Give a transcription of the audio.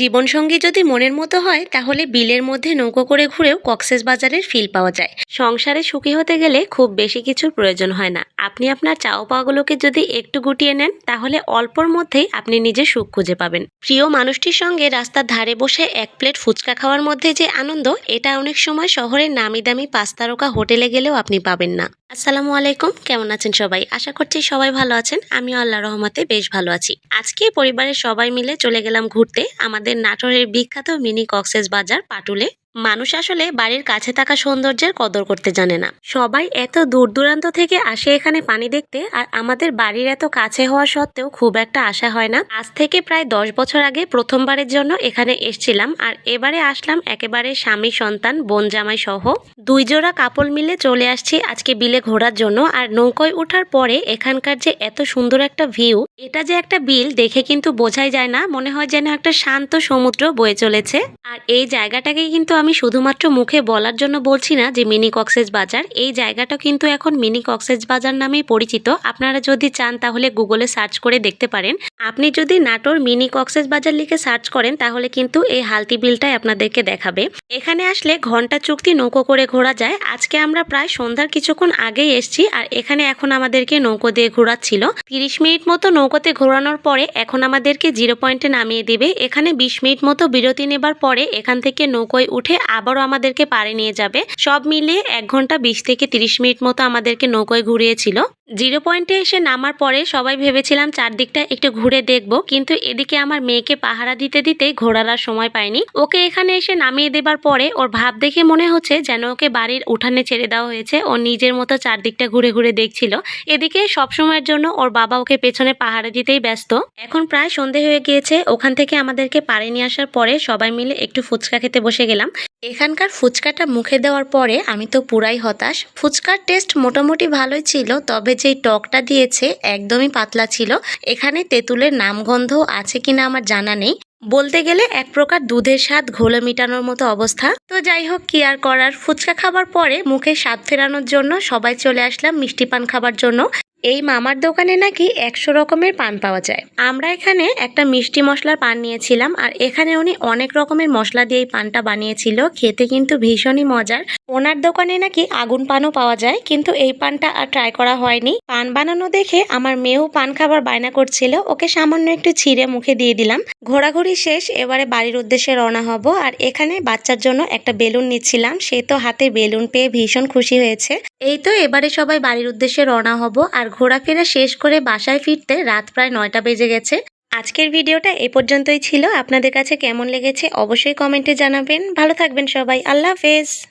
জীবনসঙ্গী যদি মনের মতো হয়, তাহলে বিলের মধ্যে নৌকো করে ঘুরেও কক্সেস বাজারের ফিল পাওয়া যায়। সংসারে সুখী হতে গেলে খুব বেশি কিছুর প্রয়োজন হয় না। আপনি আপনার চাও পাওয়াগুলোকে যদি একটু গুটিয়ে নেন, তাহলে অল্পর মধ্যেই আপনি নিজে সুখ খুঁজে পাবেন। প্রিয় মানুষটির সঙ্গে রাস্তার ধারে বসে এক প্লেট ফুচকা খাওয়ার মধ্যে যে আনন্দ, এটা অনেক সময় শহরের নামি দামি পাঁচ তারকা হোটেলে গেলেও আপনি পাবেন না। আসসালামু আলাইকুম, কেমন আছেন সবাই? আশা করছি সবাই ভালো আছেন। আমি আল্লাহ রহমতে বেশ ভালো আছি। আজকে পরিবারের সবাই মিলে চলে গেলাম ঘুরতে আমাদের নাটোরের বিখ্যাত মিনি কক্সেস বাজার, পাটুলে। মানুষ আসলে বাড়ির কাছে থাকা সৌন্দর্যের কদর করতে জানে না। সবাই এত দূর দূরান্ত থেকে আসে এখানে পানি দেখতে আর আমাদের বাড়ির এত কাছে হওয়া সত্ত্বেও খুব একটা আশা হয় না। আজ থেকে প্রায় দশ বছর আগে প্রথমবারের জন্য এখানে এসছিলাম আর এবারে আসলাম একেবারে স্বামী, সন্তান, বোন জামাই সহ। দুই জোড়া কাপড় মিলে চলে আসছি আজকে বিলে ঘোরার জন্য আর নৌকোয় ওঠার পরে এখানকার যে এত সুন্দর একটা ভিউ, এটা যে একটা বিল দেখে কিন্তু বোঝাই যায় না। মনে হয় যেন একটা শান্ত সমুদ্র বয়ে চলেছে। আর এই জায়গাটাকে কিন্তু আমি শুধুমাত্র মুখে বলার জন্য বলছি না যে মিনি কক্সেস বাজার, এই জায়গাটা কিন্তু এখন মিনি কক্সেস বাজার নামেই পরিচিত। আপনারা যদি চান তাহলে গুগলে সার্চ করে দেখতে পারেন। আপনি যদি নাটোর মিনি কক্সেস বাজার লিখে সার্চ করেন, তাহলে কিন্তু এই হালতি বিলটাই আপনাদেরকে দেখাবে। এখানে আসলে ঘণ্টা চুক্তি নৌকো করে ঘোরা যায়। আজকে আমরা প্রায় সন্ধ্যার কিছুক্ষণ আগেই এসছি আর এখানে এখন আমাদেরকে নৌকো দিয়ে ঘোরাচ্ছিল। তিরিশ মিনিট মতো নৌকোতে ঘোরানোর পরে এখন আমাদেরকে জিরো পয়েন্টে নামিয়ে দিবে। এখানে বিশ মিনিট মতো বিরতি নেবার পরে এখান থেকে নৌকোয় উঠে আবারও আমাদেরকে পাড়ে নিয়ে যাবে। সব মিলিয়ে এক ঘণ্টা বিশ থেকে তিরিশ মিনিট মতো আমাদেরকে নৌকোয় ঘুরিয়েছিল। জিরো পয়েন্টে এসে নামার পরে সবাই ভেবেছিলাম চারদিকটা একটু ঘুরে দেখব, কিন্তু এদিকে আমার মেয়েকে পাহারা দিতে দিতে ঘোরার আর সময় পায়নি ওকে এখানে এসে নামিয়ে দেবার পরে ওর ভাব দেখে মনে হচ্ছে যেন ওকে বাড়ির উঠানে ছেড়ে দেওয়া হয়েছে। ও নিজের মতো চারদিকটা ঘুরে ঘুরে দেখছিল। এদিকে সবসময়ের জন্য ওর বাবা ওকে পেছনে পাহারা দিতেই ব্যস্ত। এখন প্রায় সন্ধে হয়ে গিয়েছে। ওখান থেকে আমাদেরকে পাড়ে নিয়ে আসার পরে সবাই মিলে একটু ফুচকা খেতে বসে গেলাম। এখানকার ফুচকাটা মুখে দেওয়ার পরে আমি তো পুরাই হতাশ। ফুচকার টেস্ট মোটামুটি ভালোই ছিল, তবে যেই টকটা দিয়েছে একদমই পাতলা ছিল। এখানে তেঁতুলের নামগন্ধ আছে কিনা আমার জানা নেই। বলতে গেলে এক প্রকার দুধের স্বাদ ঘোলে মিটানোর মতো অবস্থা। তো যাই হোক, কি আর করার? ফুচকা খাবার পরে মুখে স্বাদ ফেরানোর জন্য সবাই চলে আসলাম মিষ্টি পান খাবার জন্য। এই মামার দোকানে নাকি একশো রকমের পান পাওয়া যায়। আমরা এখানে একটা মিষ্টি মশলার পান নিয়েছিলাম আর এখানে উনি অনেক রকমের মশলা দিয়ে এই পানটা বানিয়েছিল। খেতে কিন্তু ভীষণই মজার। ওনার দোকানে নাকি আগুন পানও পাওয়া যায়, কিন্তু এই পানটা আর ট্রাই করা হয়নি। পান বানানো দেখে আমার মেয়েও পান খাবার বায়না করছিল। ওকে সামান্য একটু ছিঁড়ে মুখে দিয়ে দিলাম। ঘোরাঘুরি শেষ, এবারে বাড়ির উদ্দেশ্যে রওনা হব। আর এখানে বাচ্চার জন্য একটা বেলুন নিচ্ছিলাম। সে তো হাতে বেলুন পেয়ে ভীষণ খুশি হয়েছে। এই তো এবারে সবাই বাড়ির উদ্দেশ্যে রওনা হব। আর ঘোরাফেরা শেষ করে বাসায় ফিরতে রাত প্রায় নয়টা বেজে গেছে। আজকের ভিডিওটা এ পর্যন্তই ছিল। আপনাদের কাছে কেমন লেগেছে অবশ্যই কমেন্টে জানাবেন। ভালো থাকবেন সবাই। আল্লাহ হাফেজ।